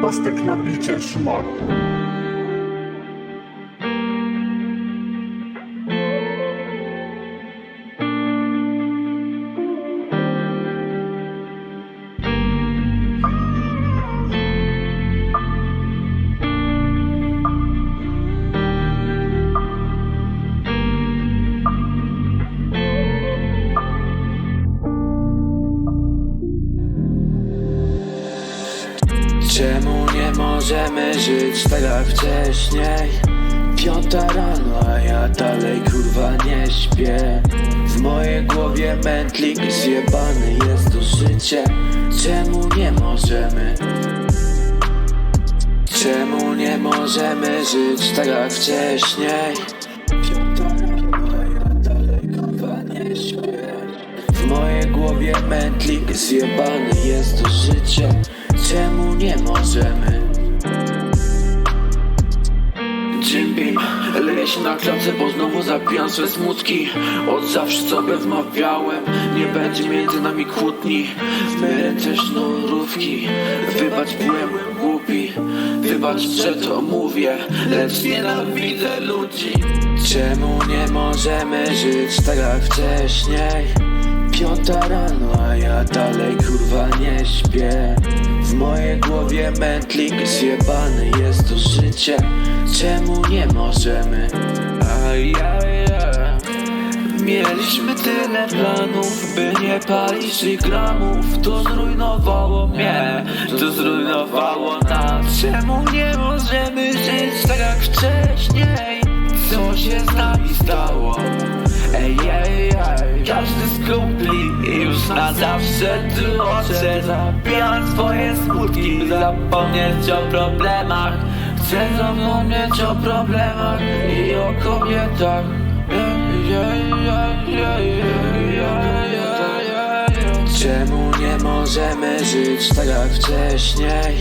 Pastek na bicie szmaku. Czemu nie możemy żyć tak jak wcześniej? Piąta rano, a ja dalej kurwa nie śpię W mojej głowie mętlik zjebany jest to życie Czemu nie możemy? Czemu nie możemy żyć tak jak wcześniej? Piąta rano, a ja dalej kurwa nie śpię w mojej głowie mętlik zjebany jest to życie Czemu nie możemy? Jim Beam leje się na klatce, bo znowu zabijam swe smutki. Od zawsze sobie wmawiałem, nie będzie między nami kłótni. My też sznurówki, wybacz byłem głupi. Wybacz, że to mówię, lecz nienawidzę ludzi. Czemu nie możemy żyć tak jak wcześniej? Piąta rano, a ja dalej kurwa nie śpię W mojej głowie mętlik zjebany jest to życie Czemu nie możemy? Ajajaj. Mieliśmy tyle planów, by nie palić gramów To zrujnowało mnie, to zrujnowało nas Czemu nie możemy żyć tak jak wcześniej? Co się z nami stało? Ej, ej, ej Każdy z kumpli już na zawsze tu odszedł Zabijam swoje smutki, zapomnieć o problemach Chcę zapomnieć o problemach i o kobietach. Czemu nie możemy żyć tak jak wcześniej?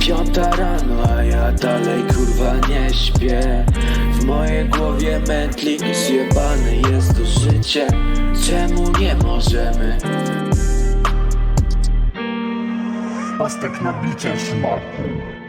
Piąta rano, a ja dalej kurwa nie śpię W mojej głowie mętlik zjebany jest to życie Czemu nie możemy? Pastek na bicie szmaku.